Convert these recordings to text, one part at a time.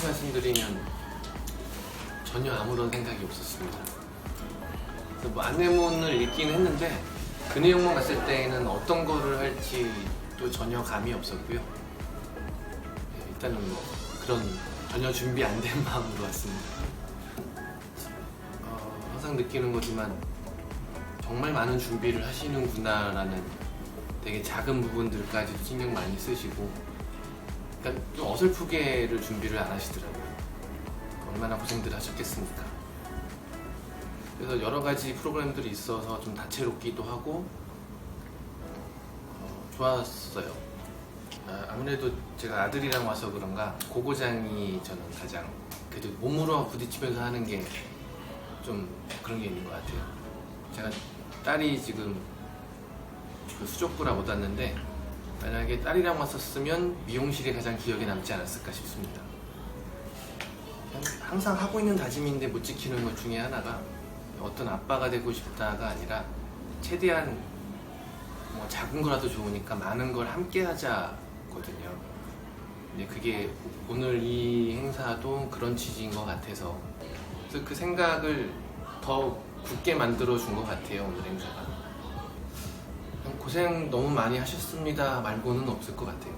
솔직히 말씀드리면 전혀 아무런 생각이 없었습니다. 뭐 안내문을 읽긴 했는데 그 내용만 봤을 때는 어떤 거를 할지 또 전혀 감이 없었고요. 네, 일단은 뭐 그런 전혀 준비 안 된 마음으로 왔습니다. 어, 항상 느끼는 거지만 정말 많은 준비를 하시는구나라는 되게 작은 부분들까지도 신경 많이 쓰시고 그러니까 좀 어설프게를 준비를 안 하시더라고요. 얼마나 고생들 하셨겠습니까? 그래서 여러 가지 프로그램들이 있어서 좀 다채롭기도 하고 어, 좋았어요. 아, 아무래도 제가 아들이랑 와서 그런가 고고장이 저는 가장 그래도 몸으로 부딪히면서 하는 게 좀 그런 게 있는 것 같아요. 제가 딸이 지금 그 수족부라 못 왔는데 만약에 딸이랑 왔었으면 미용실이 가장 기억에 남지 않았을까 싶습니다. 항상 하고 있는 다짐인데 못 지키는 것 중에 하나가 어떤 아빠가 되고 싶다가 아니라 최대한 뭐 작은 거라도 좋으니까 많은 걸 함께 하자거든요. 근데 그게 오늘 이 행사도 그런 취지인 것 같아서 그래서 그 생각을 더 굳게 만들어 준 것 같아요 오늘 행사가. 고생 너무 많이 하셨습니다 말고는 없을 것 같아요.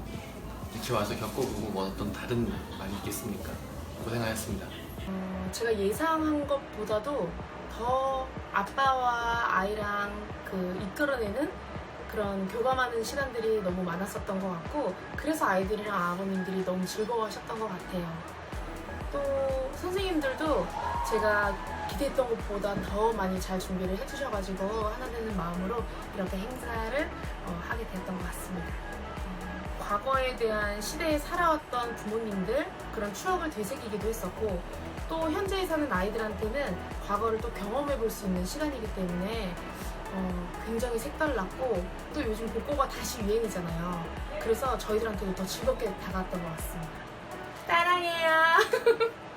이렇게 와서 겪어보고 뭐 어떤 다른 말이 있겠습니까? 고생하셨습니다. 어, 제가 예상한 것보다도 더 아빠와 아이랑 그 이끌어내는 그런 교감하는 시간들이 너무 많았었던 것 같고 그래서 아이들이랑 아버님들이 너무 즐거워하셨던 것 같아요. 또 선생님들도 제가 기대했던 것보다 더 많이 잘 준비를 해주셔가지고 하나 되는 마음으로 이렇게 행사를 어, 하게 되었던 것 같습니다. 음, 과거에 대한 시대에 살아왔던 부모님들 그런 추억을 되새기기도 했었고 또 현재에 사는 아이들한테는 과거를 또 경험해 볼 수 있는 시간이기 때문에 어, 굉장히 색달랐고 또 요즘 복고가 다시 유행이잖아요. 그래서 저희들한테도 더 즐겁게 다가왔던 것 같습니다. 사랑해요.